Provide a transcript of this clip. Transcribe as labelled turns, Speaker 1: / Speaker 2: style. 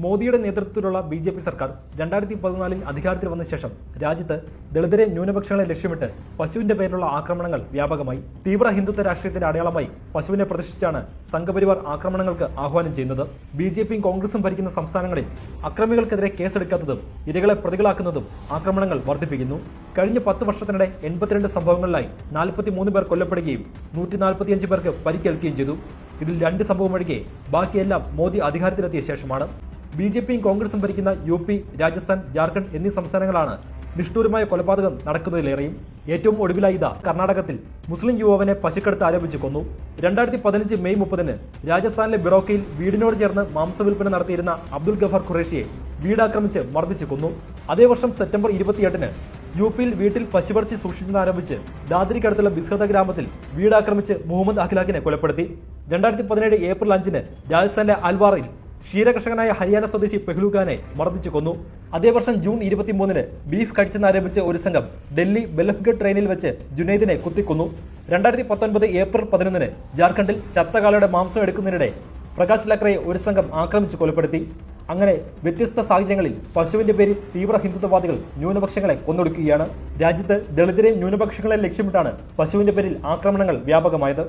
Speaker 1: മോദിയുടെ നേതൃത്വത്തിലുള്ള B J P സർക്കാർ രണ്ടായിരത്തി പതിനാലിൽ അധികാരത്തിൽ വന്ന ശേഷം രാജ്യത്ത് ദളിതരെ ന്യൂനപക്ഷങ്ങളെ ലക്ഷ്യമിട്ട് പശുവിന്റെ പേരിലുള്ള ആക്രമണങ്ങൾ വ്യാപകമായി. തീവ്ര ഹിന്ദുത്വ രാഷ്ട്രീയത്തിന്റെ അടയാളമായി പശുവിനെ പ്രതിഷ്ഠിച്ചാണ് സംഘപരിവാർ ആക്രമണങ്ങൾക്ക് ആഹ്വാനം ചെയ്യുന്നത്. ബി ജെ പിയും കോൺഗ്രസും ഭരിക്കുന്ന സംസ്ഥാനങ്ങളിൽ അക്രമികൾക്കെതിരെ കേസെടുക്കാത്തതും ഇരകളെ പ്രതികളാക്കുന്നതും ആക്രമണങ്ങൾ വർദ്ധിപ്പിക്കുന്നു. കഴിഞ്ഞ പത്ത് വർഷത്തിനിടെ എൺപത്തിരണ്ട് സംഭവങ്ങളിലായി നാൽപ്പത്തിമൂന്ന് പേർ കൊല്ലപ്പെടുകയും നൂറ്റി നാൽപ്പത്തിയഞ്ച് പേർക്ക് പരിക്കേൽക്കുകയും ചെയ്തു. ഇതിൽ രണ്ട് സംഭവം ഒഴികെ ബാക്കിയെല്ലാം മോദി അധികാരത്തിലെത്തിയ ശേഷമാണ്. ബി ജെ പിയും കോൺഗ്രസും ഭരിക്കുന്ന യു പി രാജസ്ഥാൻ ജാർഖണ്ഡ് എന്നീ സംസ്ഥാനങ്ങളാണ് നിഷ്ഠൂരമായ കൊലപാതകം നടക്കുന്നതിലേറെയും ഏറ്റവും ഒടുവിലായി ഇതാ കർണാടകത്തിൽ മുസ്ലിം യുവാവിനെ പശുക്കടുത്ത് ആരോപിച്ച് കൊന്നു. രണ്ടായിരത്തി പതിനഞ്ച് മെയ് മുപ്പതിന് രാജസ്ഥാനിലെ ബിറോക്കയിൽ വീടിനോട് ചേർന്ന് മാംസ മാംസവിൽപ്പന നടത്തിയിരുന്ന അബ്ദുൽ ഗഫർ ഖുറേഷിയെ വീടാക്രമിച്ച് മർദ്ദിച്ച് കൊന്നു. അതേ വർഷം സെപ്റ്റംബർ ഇരുപത്തിയെട്ടിന് യു പിയിൽ വീട്ടിൽ പശുപറച്ചി സൂക്ഷിച്ചെന്നാരോപിച്ച് ദാദ്രിക്കടുത്തുള്ള ബിസ്ഹത ഗ്രാമത്തിൽ വീടാക്രമിച്ച് മുഹമ്മദ് അഖിലാഖിനെ കൊലപ്പെടുത്തി. രണ്ടായിരത്തി പതിനേഴ് ഏപ്രിൽ അഞ്ചിന് രാജസ്ഥാനിലെ അൽവാറിൽ ക്ഷീരകർഷകനായ ഹരിയാന സ്വദേശി പെഹ്ലുഖാനെ മർദ്ദിച്ചു കൊന്നു. അതേ വർഷം ജൂൺ ഇരുപത്തിമൂന്നിന് ബീഫ് കടിച്ചെന്നാരോപിച്ച് ഒരു സംഘം ഡൽഹി ബെലഫ്ഗഡ് ട്രെയിനിൽ വെച്ച് ജുനൈദിനെ കുത്തിക്കൊന്നു. രണ്ടായിരത്തി പത്തൊൻപത് ഏപ്രിൽ പതിനൊന്നിന് ജാർഖണ്ഡിൽ ചത്തകാലയുടെ മാംസം എടുക്കുന്നതിനിടെ പ്രകാശ് ലക്രയെ ഒരു സംഘം ആക്രമിച്ച് കൊലപ്പെടുത്തി. അങ്ങനെ വ്യത്യസ്ത സാഹചര്യങ്ങളിൽ പശുവിന്റെ പേരിൽ തീവ്ര ഹിന്ദുത്വവാദികൾ ന്യൂനപക്ഷങ്ങളെ കൊന്നൊടുക്കുകയാണ്. രാജ്യത്ത് ദളിതരെയും ന്യൂനപക്ഷങ്ങളെ ലക്ഷ്യമിട്ടാണ് പശുവിന്റെ പേരിൽ ആക്രമണങ്ങൾ വ്യാപകമായത്.